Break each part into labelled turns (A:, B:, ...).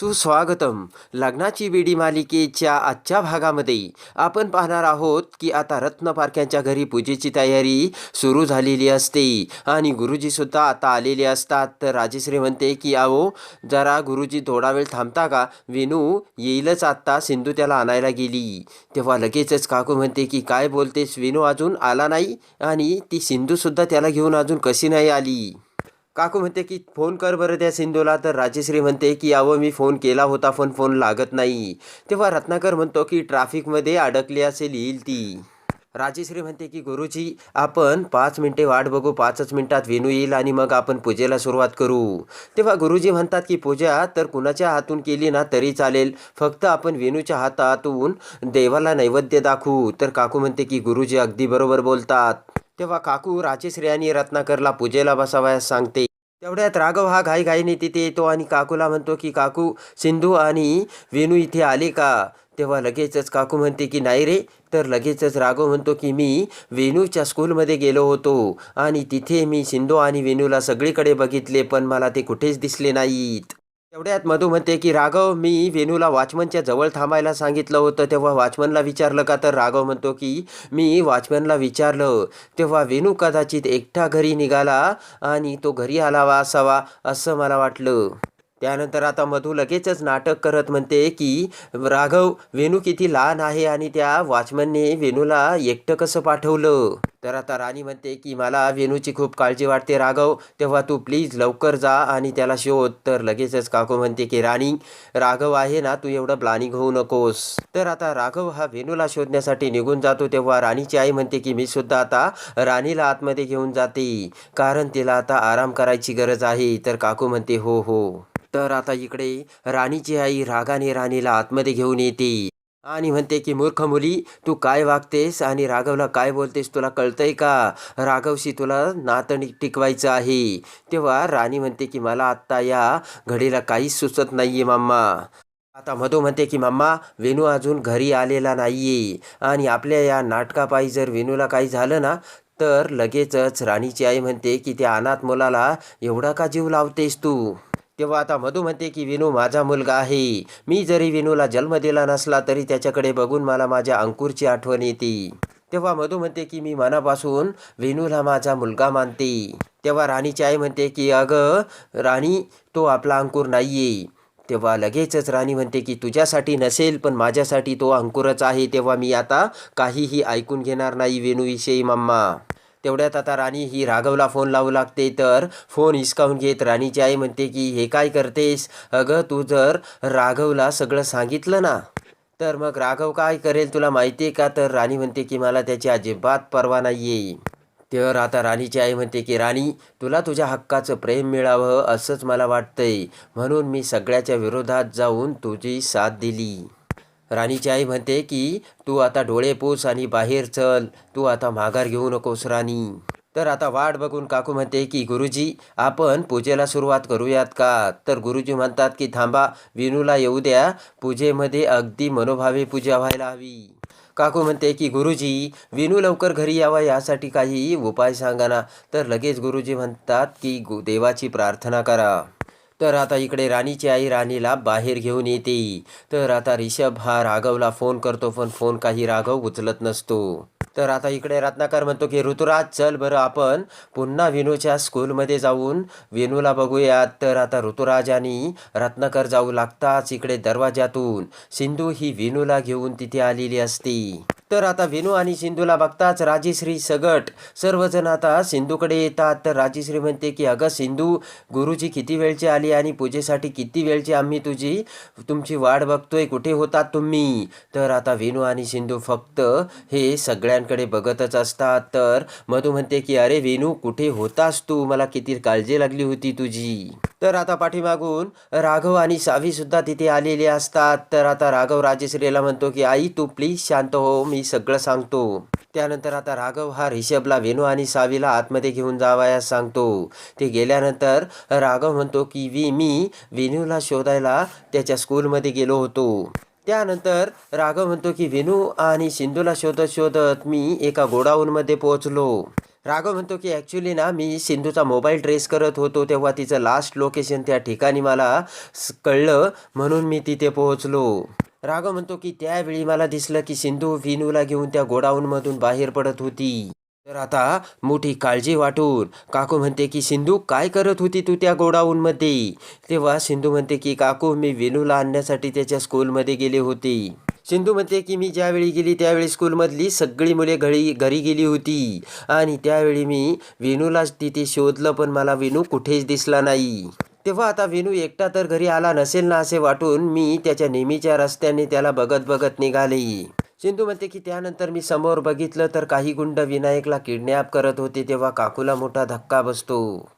A: सुस्वागतम. लग्नाची बेडी मालिकेच्या आजच्या भागामध्ये आपण पाहणार आहोत की आता रत्न पारख्यांच्या घरी पूजेची तयारी सुरू झालेली असते आणि गुरुजीसुद्धा आता आलेले असतात. तर राजेश्री म्हणते की अहो जरा गुरुजी थोडा वेळ थांबता का? विनू येईलच आत्ता सिंधू त्याला आणायला गेली. तेव्हा लगेचच काकू म्हणते की काय बोलतेस विनू अजून आला नाही? आणि ती सिंधूसुद्धा त्याला घेऊन अजून कशी नाही आली? काकू म्हणते की फोन कर बरं त्या सिंधूला. तर राजेश्री म्हणते की अहो मी फोन केला होता पण फोन लागत नाही. तेव्हा रत्नाकर म्हणतो की ट्रॅफिकमध्ये अडकली असेल येईल ती. राजेश्री म्हणते की गुरुजी आपण पाच मिनिटे वाट बघू पाचच मिनटात वेणू येईल आणि मग आपण पूजेला सुरुवात करू. तेव्हा गुरुजी म्हणतात की पूजा तर कुणाच्या हातून केली ना तरी चालेल. फक्त आपण वेणूच्या हातातून देवाला नैवेद्य दाखवू. तर काकू म्हणते की गुरुजी अगदी बरोबर बोलतात. तेव्हा काकू राजेश्री आणि रत्नाकरला पूजेला बसावयास सांगते. तेवढ्यात राघव हा घाईघाईने तिथे येतो आणि काकूला म्हणतो की काकू सिंधू आणि वेणू इथे आले का? तेव्हा लगेचच काकू म्हणते की नाही रे. तर लगेचच राघव म्हणतो की मी वेणूच्या स्कूलमध्ये गेलो होतो आणि तिथे मी सिंधू आणि वेणूला सगळीकडे बघितले पण मला ते कुठेच दिसले नाहीत. तेवढ्यात मधू म्हणते की राघव मी वेणूला वॉचमनच्या जवळ थांबायला सांगितलं होतं. तेव्हा वॉचमनला विचारलं का? तर राघव म्हणतो की मी वॉचमनला विचारलं. तेव्हा वेणू कदाचित एकटा घरी निघाला आणि तो घरी आलावा असावा असं मला वाटलं. त्यानंतर आता मधू लगेचच नाटक करत म्हणते की राघव वेणू किती लहान आहे आणि त्या वॉचमनने वेणूला एकटं कसं पाठवलं? तर आता राणी म्हणते की मला वेणूची खूप काळजी वाटते राघव तेव्हा तू प्लीज लवकर जा आणि त्याला शोध. तर लगेचच काकू म्हणते की राणी राघव आहे ना तू एवढं ब्लानिंग होऊ नकोस. तर आता राघव हा वेणूला शोधण्यासाठी निघून जातो तेव्हा राणीची आई म्हणते की मी सुद्धा आता राणीला आतमध्ये घेऊन जाते कारण तिला आता आराम करायची गरज आहे. तर काकू म्हणते हो हो. तर आता इकडे राणीची आई रागाने राणीला आतमध्ये घेऊन येते आणि म्हणते की मूर्ख मुली तू काय वागतेस आणि राघवला काय बोलतेस तुला कळतंय का? राघवशी तुला नातं टिकवायचं आहे. तेव्हा राणी म्हणते की मला आत्ता या घडीला काहीच सुचत नाहीये माम्मा आता मधू म्हणते की मम्मा वेणू अजून घरी आलेला नाहीये आणि आपल्या या नाटकापायी जर वेणूला काही झालं ना तर लगेचच राणीची आई म्हणते की त्या अनाथ मुलाला एवढा का जीव लावतेस तू? तेव्हा आता मधू म्हणते की विनू माझा मुलगा आहे. मी जरी विनूला जन्म दिला नसला तरी त्याच्याकडे बघून मला माझ्या अंकुरची आठवण येते. तेव्हा मधू म्हणते की मी मनापासून वेणूला माझा मुलगा मानते. तेव्हा राणीची आई म्हणते की अगं राणी तो आपला अंकुर नाहीये. तेव्हा लगेचच राणी म्हणते की तुझ्यासाठी नसेल पण माझ्यासाठी तो अंकुरच आहे. तेव्हा मी आता काहीही ऐकून घेणार नाही वेणूविषयी मम्मा. तेवढ्यात आता राणी ही राघवला फोन लावू लागते तर फोन हिसकावून घेत राणीची आई म्हणते की हे काय करतेस? अगं तू जर राघवला सगळं सांगितलं ना तर मग राघव काय करेल तुला माहिती आहे का? तर राणी म्हणते की मला त्याची अजिबात परवा नाही आहे तर आता राणीची आई म्हणते की राणी तुला तुझ्या हक्काचं प्रेम मिळावं असंच मला वाटतंय. म्हणून मी सगळ्याच्या विरोधात जाऊन तुझी साथ दिली. राणीची आई म्हणते की तू आता डोळे पूस आणि बाहेर चल. तू आता माघार घेऊ नकोस राणी. तर आता वाट बघून काकू म्हणते की गुरुजी आपण पूजेला सुरुवात करूयात का? तर गुरुजी म्हणतात की थांबा विनूला येऊ द्या. पूजेमध्ये अगदी मनोभावे पूजा व्हायला हवी. काकू म्हणते की गुरुजी विनू लवकर घरी यावा यासाठी काही उपाय सांगा ना. तर लगेच गुरुजी म्हणतात की गु- देवाची प्रार्थना करा. तर आता इकडे राणीची आई राणीला बाहेर घेऊन येते. तर आता रिषभ हा राघवला फोन करतो पण फोन काही राघव उचलत नसतो. तर आता इकडे रत्नाकर म्हणतो की ऋतुराज चल बरं आपण पुन्हा विनूच्या स्कूलमध्ये जाऊन विनूला बघूयात. तर आता ऋतुराज आणि रत्नाकर जाऊ लागताच इकडे दरवाजातून सिंधू ही विनूला घेऊन तिथे आलेली असती. तर आता विनू आणि सिंधूला बघताच राजेश्री सगट. सर्वजण आता सिंधूकडे येतात. तर राजेश्री म्हणते की अगं सिंधू गुरुजी किती वेळची आली आणि पूजेसाठी किती वेळची आम्ही तुझी तुमची वाट बघतोय. कुठे होतात तुम्ही? तर आता वेणू आणि सिंधू फक्त हे सगळ्यांकडे बघतच असतात. तर मधू म्हणते की अरे वेणू कुठे होतास तू? मला किती काळजी लागली होती तुझी. तर आता पाठीमागून राघव आणि सावी सुद्धा तिथे आलेले असतात. तर आता राघव राजेश्रीला म्हणतो की आई तू प्लीज शांत हो. मी सगळं सांगतो. त्यानंतर आता राघव हा रिषभला वेणू आणि सावीला आतमध्ये घेऊन जावयास सांगतो. ते गेल्यानंतर राघव म्हणतो की वी मी वेणूला शोधायला त्याच्या स्कूलमध्ये गेलो होतो. त्यानंतर राघव म्हणतो की वेणू आणि सिंधूला शोधत शोधत मी एका गोडाऊनमध्ये पोहोचलो. राघव म्हणतो की ॲक्च्युली ना मी सिंधूचा मोबाईल ट्रेस करत होतो तेव्हा तिचं लास्ट लोकेशन त्या ठिकाणी मला स- कळलं म्हणून मी तिथे पोहोचलो. राघव म्हणतो की त्यावेळी मला दिसलं की सिंधू विनूला घेऊन त्या गोडाऊनमधून बाहेर पडत होती. तर आता मोठी काळजी वाटून काकू म्हणते की सिंधू काय करत होती तू त्या गोडाऊनमध्ये? तेव्हा सिंधू म्हणते की काकू मी विनूला आणण्यासाठी त्याच्या स्कूलमध्ये गेले होते. सिंधू म्हणते की मी ज्यावेळी गेली त्यावेळी स्कूलमधली सगळी मुले घरी घरी गेली होती. आणि त्यावेळी मी विनूला तिथे शोधलं पण मला विनू कुठेच दिसला नाही. तेव्हा आता विनू एकटा तर घरी आला नसेल ना असे वाटून मी त्याच्या नेहमीच्या रस्त्याने त्याला बघत बघत निघाले. सिंधू म्हणते की त्यानंतर मी समोर बघितलं तर काही गुंड विनायकला किडनॅप करत होते तेव्हा काकूला मोठा धक्का बसतो.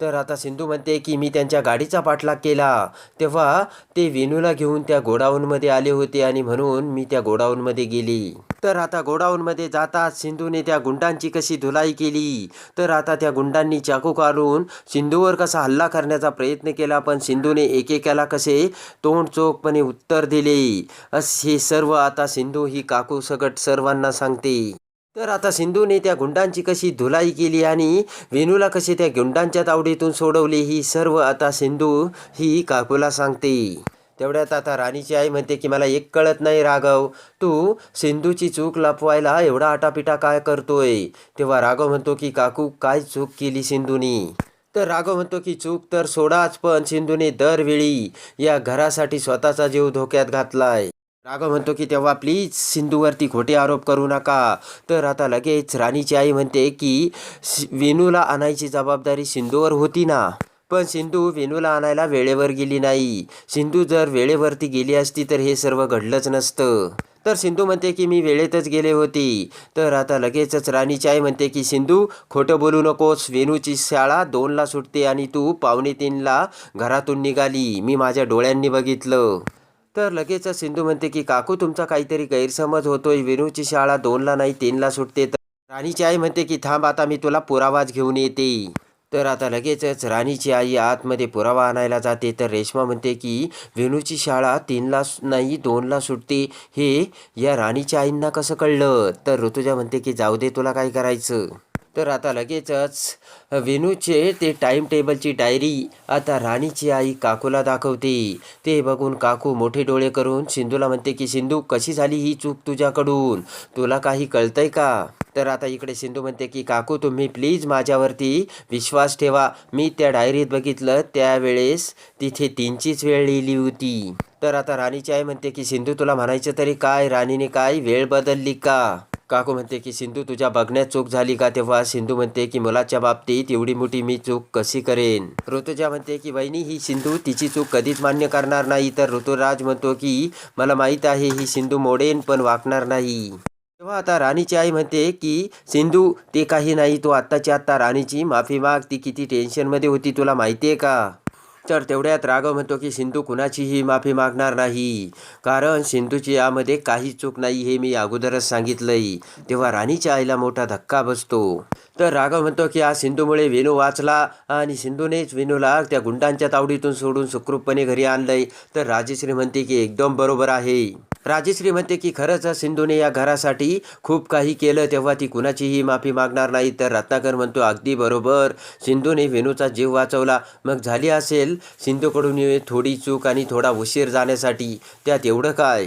A: तर आता सिंधू म्हणते की मी त्यांच्या गाडीचा पाठलाग केला. तेव्हा ते विनूला घेऊन त्या गोडाऊनमध्ये आले होते आणि म्हणून मी त्या गोडाऊनमध्ये गेली. तर आता गोडाऊनमध्ये जाताच सिंधूने त्या गुंडांची कशी धुलाई केली? तर आता त्या गुंडांनी चाकू काढून सिंधूवर कसा हल्ला करण्याचा प्रयत्न केला पण सिंधूने एकेकाला कसे तोंड चोखपणे उत्तर दिले? असे सर्व आता सिंधू ही काकू सकट सर्वांना सांगते. तर आता सिंधूने त्या गुंडांची कशी धुलाई केली आणि वेणूला कसे त्या गुंडांच्या तावडीतून सोडवले ही सर्व आता सिंधू ही काकूला सांगते. तेवढ्यात आता राणीची आई म्हणते की मला एक कळत नाही राघव तू सिंधूची चूक लपवायला एवढा आटापिटा काय करतोय? तेव्हा राघव म्हणतो की काकू काय चूक केली सिंधूनी? तर राघव म्हणतो की चूक तर सोडाच पण सिंधूने दरवेळी या घरासाठी स्वतःचा जीव धोक्यात घातलाय. राघव म्हणतो की तेव्हा प्लीज सिंधूवरती खोटे आरोप करू नका. तर आता लगेच राणीची आई म्हणते की सि- वेणूला आणायची जबाबदारी सिंधूवर होती ना? पण सिंधू वेणूला आणायला वेळेवर गेली नाही. सिंधू जर वेळेवरती गेली असती तर हे सर्व घडलंच नसतं. तर सिंधू म्हणते की मी वेळेतच गेले होते. तर आता लगेचच राणीची आई म्हणते की सिंधू खोटं बोलू नकोस. वेणूची शाळा दोनला सुटते आणि तू पावणे तीनला घरातून निघाली. मी माझ्या डोळ्यांनी बघितलं. तर लगेचच सिंधू म्हणते की काकू तुमचा काहीतरी गैरसमज होतोय. वेणूची शाळा दोनला नाही तीनला सुटते. तर राणीची आई म्हणते की थांब आता मी तुला पुरावाच घेऊन येते. तर आता लगेचच राणीची आई आतमध्ये पुरावा आणायला जाते. तर रेश्मा म्हणते की वेणूची शाळा तीनला नाही दोनला सुटते. हे या राणीच्या आईंना कसं कळलं? तर ऋतुजा म्हणते की जाऊ दे तुला काय करायचं? तर आता लगेचच वेणूचे ते टाईम टेबलची डायरी आता राणीची आई काकूला दाखवते. ते बघून काकू मोठे डोळे करून सिंधूला म्हणते की सिंधू कशी झाली ही चूक तुझ्याकडून? तुला काही कळतंय का? तर आता इकडे सिंधू म्हणते की काकू तुम्ही प्लीज माझ्यावरती विश्वास ठेवा. मी त्या डायरीत बघितलं. त्यावेळेस तिथे तीनचीच वेळ लिहिली होती. तर आता राणीची आई म्हणते की सिंधू तुला म्हणायचं तरी काय? राणीने काय? वेळ बदलली का? काकू म्हणते की सिंधू तुझ्या बघण्यात चूक झाली का तेव्हा? सिंधू म्हणते की मुलाच्या बाबतीत एवढी मोठी मी चूक कशी करेन? ऋतुजा म्हणते की वहिनी ही सिंधू तिची चूक कधीच मान्य करणार नाही. तर ऋतुराज म्हणतो की मला माहीत आहे ही सिंधू मोडेन पण वाकणार नाही. तेव्हा आता राणीची आई म्हणते की सिंधू ते काही नाही. तू आत्ताची आत्ता राणीची माफी माग ती किती टेन्शनमध्ये होती तुला माहिती आहे का? तर तेवढ्यात राघव म्हणतो की सिंधू कुणाचीही माफी मागणार नाही. कारण सिंधूची यामध्ये काही चूक नाही हे मी अगोदरच सांगितलंय. तेव्हा राणीच्या आईला मोठा धक्का बसतो. तर राघव म्हणतो की आज सिंधूमुळे वेणू वाचला आणि सिंधूनेच वेणूला त्या गुंडांच्या तावडीतून सोडून सुखरूपपणे घरी आणलंय. तर राजेश्री म्हणते की एकदम बरोबर आहे. राजेश्री म्हणते की खरंच सिंधूने या घरासाठी खूप काही केलं तेव्हा ती कुणाचीही माफी मागणार नाही. तर रत्नाकर म्हणतो अगदी बरोबर. सिंधूने वेणूचा जीव वाचवला. मग झाली असेल सिंधूकडून थोडी चूक आणि थोडा उशीर जाण्यासाठी. त्यात एवढं काय?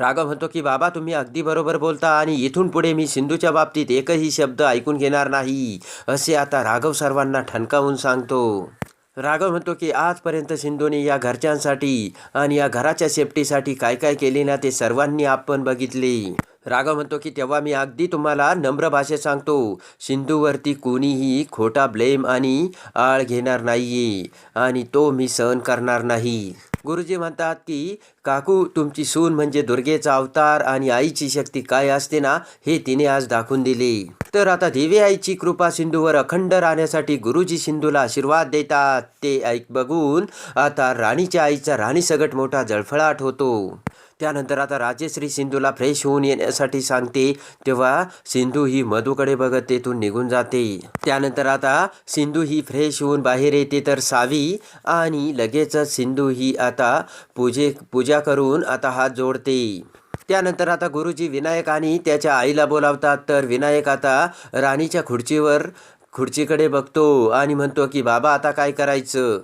A: राघव म्हणतो की बाबा तुम्ही अगदी बरोबर बोलता आणि इथून पुढे मी सिंधूच्या बाबतीत एकही शब्द ऐकून घेणार नाही. असे आता राघव सर्वांना ठणकावून सांगतो. राघव म्हणतो की आजपर्यंत सिंधूने या घरच्यांसाठी आणि या घराच्या सेफ्टीसाठी काय काय केले ना ते सर्वांनी आपण बघितले. राघव म्हणतो की तेव्हा मी अगदी तुम्हाला नम्र भाषेत सांगतो सिंधूवरती कोणीही खोटा ब्लेम आणि आळ घेणार नाहीये आणि तो मी सहन करणार नाही. गुरुजी म्हणतात की काकू तुमची सून म्हणजे दुर्गेचा अवतार आणि आईची शक्ती काय असते ना हे तिने आज दाखवून दिले. तर आता देवी आईची कृपा सिंधूवर अखंड राहण्यासाठी गुरुजी सिंधूला आशीर्वाद देतात. ते ऐक बघून आता राणीच्या आईचा राणी सगट मोठा जळफळाट होतो. त्यानंतर आता राजेश्री सिंधूला फ्रेश होऊन येण्यासाठी सांगते. तेव्हा सिंधू ही मधूकडे बघत तेथून निघून जाते. त्यानंतर आता सिंधू ही फ्रेश होऊन बाहेर येते तर सावी आणि लगेचच सिंधू ही आता पूजे पूजा करून आता हात जोडते. त्यानंतर आता गुरुजी विनायक आणि त्याच्या आईला बोलावतात. तर विनायक आता राणीच्या खुर्चीवर खुर्चीकडे बघतो आणि म्हणतो की बाबा आता काय करायचं?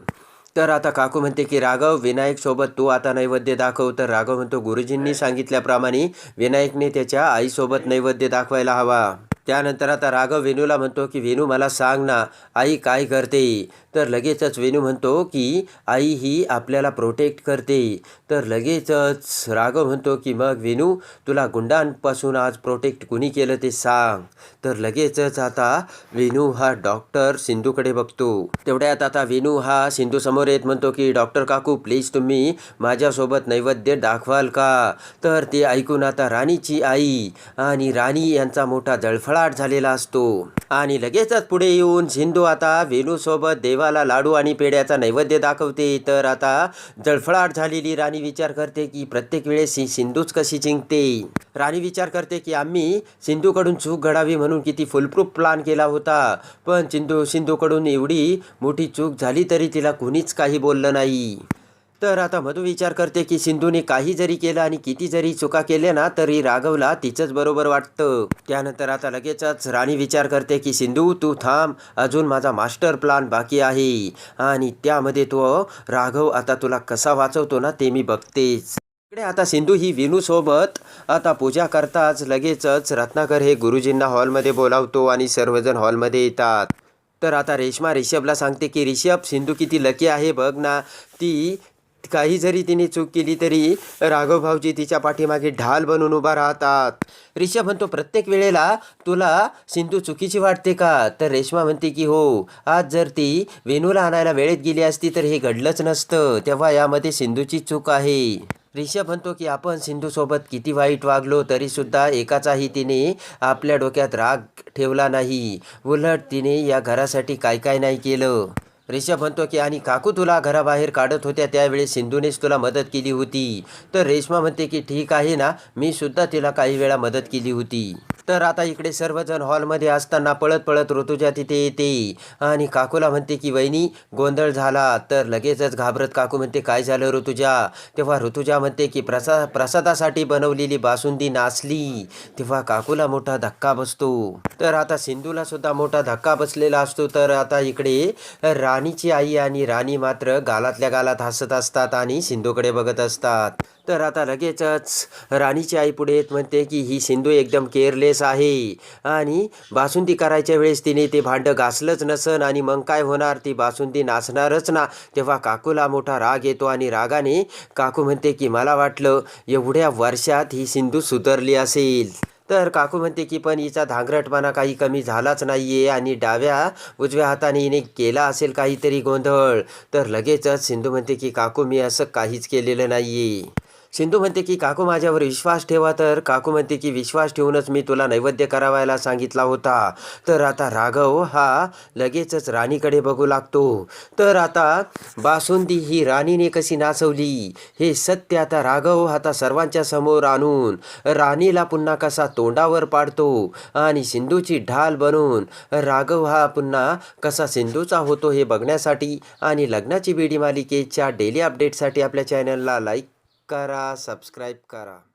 A: तर आता काकू म्हणते की राघव विनायक सोबत तू आता नैवेद्य दाखव. तर राघव म्हणतो गुरुजींनी सांगितल्याप्रमाणे विनायकने त्याच्या आईसोबत नैवेद्य दाखवायला हवा. त्यानंतर आता राघव वेणूला म्हणतो की वेणू मला सांग ना आई काय करते? तर लगेचच वेणू म्हणतो की आई ही आपल्याला प्रोटेक्ट करते. तर लगेचच राघव म्हणतो की मग वेणू तुला गुंडांपासून आज प्रोटेक्ट कुणी केलं ते सांग. तर लगेचच आता वेणू हा डॉक्टर सिंधूकडे बघतो. तेवढ्यात आता वेणू हा सिंधू समोर येत म्हणतो की डॉक्टर काकू प्लीज तुम्ही माझ्यासोबत नैवेद्य दाखवाल का? तर ते ऐकून आता राणीची आई आणि राणी यांचा मोठा जळफळाट झालेला असतो. आणि लगेचच पुढे येऊन सिंधू आता वेणूसोबत देवाला लाडू आणि पेढ्याचा नैवेद्य दाखवते. तर आता जळफळाट झालेली राणी विचार करते की प्रत्येक वेळेस ही सिंधूच कशी जिंकते? राणी विचार करते की आम्ही सिंधूकडून चूक घडावी म्हणून किती फुलप्रूफ प्लान केला होता. पण सिंधू सिंधूकडून एवढी मोठी चूक झाली तरी तिला कुणीच काही बोललं नाही. तर आता मधू विचार करते की सिंधूने काही जरी केलं आणि किती जरी चुका केल्या ना तरी राघवला तिचंच बरोबर वाटतं. त्यानंतर आता लगेचच राणी विचार करते की सिंधू तू थांब. अजून माझा मास्टर प्लान बाकी आहे. आणि त्यामध्ये तो राघव आता तुला कसा वाचवतो ना ते मी बघतेच. इकडे आता सिंधू ही विनूसोबत आता पूजा करताच लगेचच रत्नाकर हे गुरुजींना हॉलमध्ये बोलावतो आणि सर्वजण हॉलमध्ये येतात. तर आता रेश्मा रिषभला सांगते की रिषभ सिंधू किती लकी आहे बघ ना. ती काही जरी तिने चूक केली तरी राघव भाऊजी तिच्या पाठीमागे ढाल बनून उभा राहतात. रिषा म्हणतो प्रत्येक वेळेला तुला सिंधू चुकीची वाटते का? तर रेश्मा म्हणते की हो आज जर ती वेणूला आणायला वेळेत गेली असती तर हे घडलंच नसतं. तेव्हा यामध्ये सिंधूची चूक आहे. रिषभ म्हणतो की आपण सिंधूसोबत किती वाईट वागलो तरीसुद्धा एकाचाही तिने आपल्या डोक्यात राग ठेवला नाही. उलट तिने या घरासाठी काय काय नाही केलं. रिषभ म्हणतो की आणि काकू तुला घराबाहेर काढत होत्या त्यावेळेस सिंधूनेच तुला मदत केली होती. तर रेश्मा म्हणते की ठीक आहे ना मी सुद्धा तिला काही वेळा मदत केली होती. तर आता इकडे सर्वजण हॉलमध्ये असताना पळत पळत ऋतुजा तिथे येते. आणि काकूला म्हणते की वहिनी गोंधळ झाला. तर लगेचच घाबरत काकू म्हणते काय झालं ऋतुजा? तेव्हा ऋतुजा म्हणते की प्रसा प्रसादासाठी बनवलेली बासुंदी नाचली. तेव्हा काकूला मोठा धक्का बसतो. तर आता सिंधूला सुद्धा मोठा धक्का बसलेला असतो. तर आता इकडे राणीची आई आणि राणी मात्र गालातल्या गालात हसत असतात आणि सिंधूकडे बघत असतात. तर आता लगेचच राणीची आई पुढे येत म्हणते की ही सिंधू एकदम केअरलेस आहे. आणि बासुंदी करायच्या वेळेस तिने ते भांडं घासलंच नसन आणि मग काय होणार? ती बासुंदी नाचणारच ना. तेव्हा काकूला मोठा राग येतो आणि रागाने काकू म्हणते की मला वाटलं एवढ्या वर्षात ही सिंधू सुधारली असेल. तर काकू म्हणते की पण हिचा धांगरटपणा काही कमी झालाच नाही आहे आणि डाव्या उजव्या हाताने हिने केला असेल काहीतरी गोंधळ. तर लगेचच सिंधू म्हणते की काकू मी असं काहीच केलेलं नाहीये. सिंधू म्हणते की काकू माझ्यावर विश्वास ठेवा तर. काकू म्हणते की विश्वास ठेवूनच मी तुला नैवेद्य करावायला सांगितला होता. तर आता राघव हा लगेचच राणीकडे बघू लागतो. तर आता बासुंदी ही राणीने कशी नाचवली? हे सत्य आता राघव आता सर्वांच्या समोर आणून राणीला पुन्हा कसा तोंडावर पाडतो आणि सिंधूची ढाल बनून राघव हा पुन्हा कसा सिंधूचा होतो हे बघण्यासाठी आणि लग्नाची बेडी मालिकेच्या डेली अपडेटसाठी आपल्या चॅनलला लाईक करा सबस्क्राईब करा.